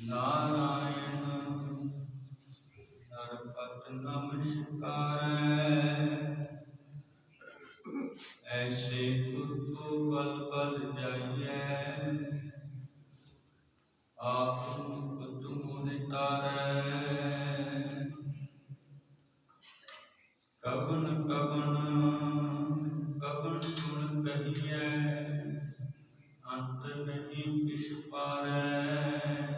ਨਾਰਾਇਣ ਸਰਪਤ ਨਮਸਕਾਰੈ ਐਸੇ ਗੁਰ ਬਲ ਬਲ ਜਾਈਐ ਆਪ ਤੁਮ ਨਿਤਾਰੈ ਕਬਨ ਕਬਨ ਕਬਨ ਸੁਣ ਕਹੀਐ ਅੰਤ ਨਹੀਂ ਕਿਛ ਪਾਰੈ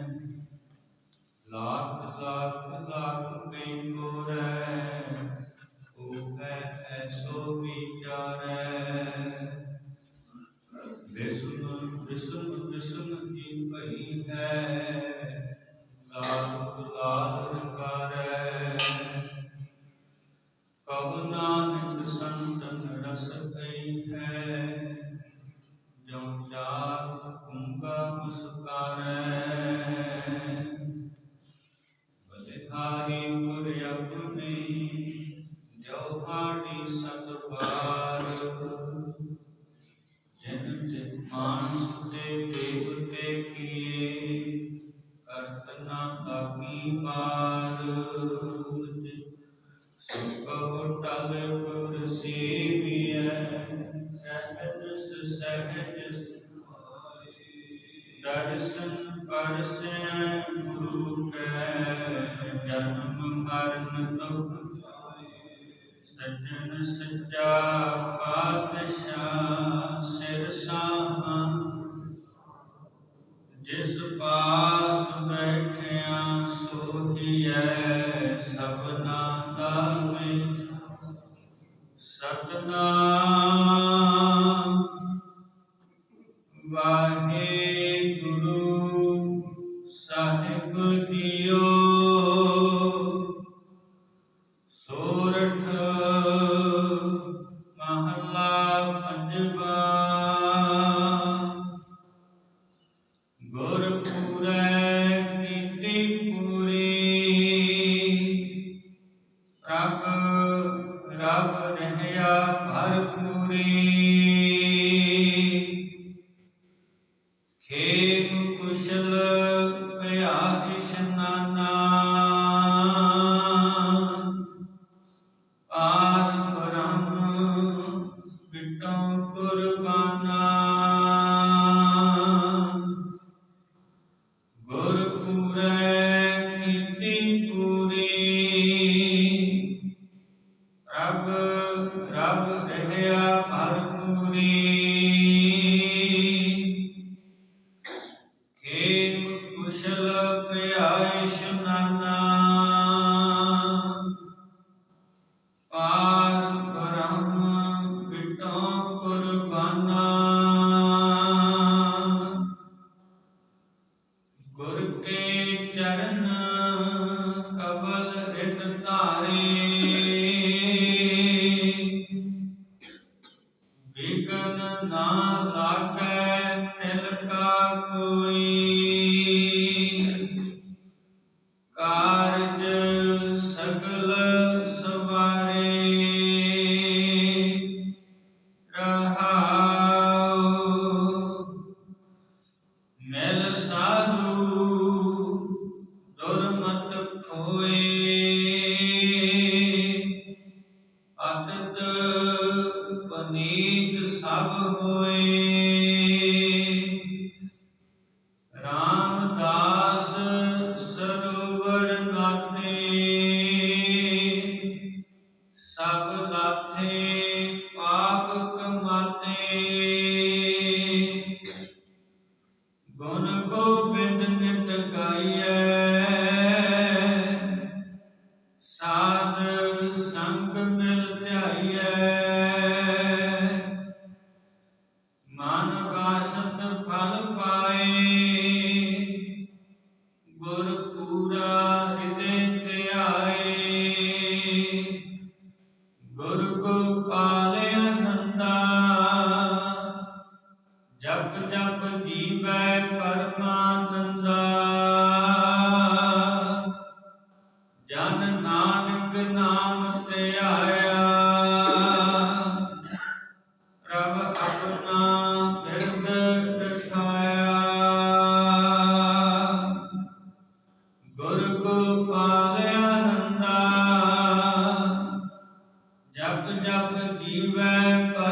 لاکھ لاکھ لاکھ پن گور ہے ایسو بیچار بسن بسن بسن کی پہی ہے لاکھ لاکھ ਬਲਿਹਾਰੀ ਗੁਰ ਆਪਣੇ ਜੋ ਹਾੜੀ ਸਤਵਾਰ ਜਿਨ ਤੇ ਮਾਨਸ ਤੇ ਦੇਵਤੇ ਕੀਏ, ਕਰਤ ਨਾ ਪਾਰ। ਸੁਕਹੁ ਟਲ ਗੁਰ ਸੇਵੀਐ, ਸਹਿਜ ਸਹਿਜ ਦਰਸ਼ਨ ਪਰਸੈ ਜਨਮ ਮਰਨ ਦੁਖ ਸੱਜਣ ਸੱਚਾ ਪਾਤਸ਼ਾਹ ਸਿਰ ਸਾਹਾਂ। ਜਿਸ ਪਾਸ ਬੈਠਿਆ ਸੋਹੀਐ ਸਭਨਾ ਦਾ ਵਿੱਚ ਸਤਨਾਮ ਵਾਹਿਗੁਰੂ। ਖੇਮ ਕੁਸ਼ਲ ਭਇਆ ਇਸ਼ਨਾਨਾ ਪਾਰ ਬ੍ਰਹਮ ਬਿਟੋ ਕੁਰਬਾਨਾ ਭਇਆ ਕਾਰਜ ਸਗਲ ਸਵਾਰੇ। ਰਹਾਉ ਮਿਲ ਸਾਧੂ ਦੁਰਮਤ ਹੋਏ ਅਤਿਤ ਪਨੀਤ ਸਭ ਹੋਏ। ਮਨ ਬਾਸਨ ਫਲ ਪਾਏ। ਗੁਰ ਪੂਰਾ ਹਿਤੇ ਧਿਆਏ ਗੁਰ ਕੋ ਪਾਲੇ ਅਨੰਦਾ ਜਪ ਜਪ ਜੀਵੈ ਪਰਮਾ। you Gilbert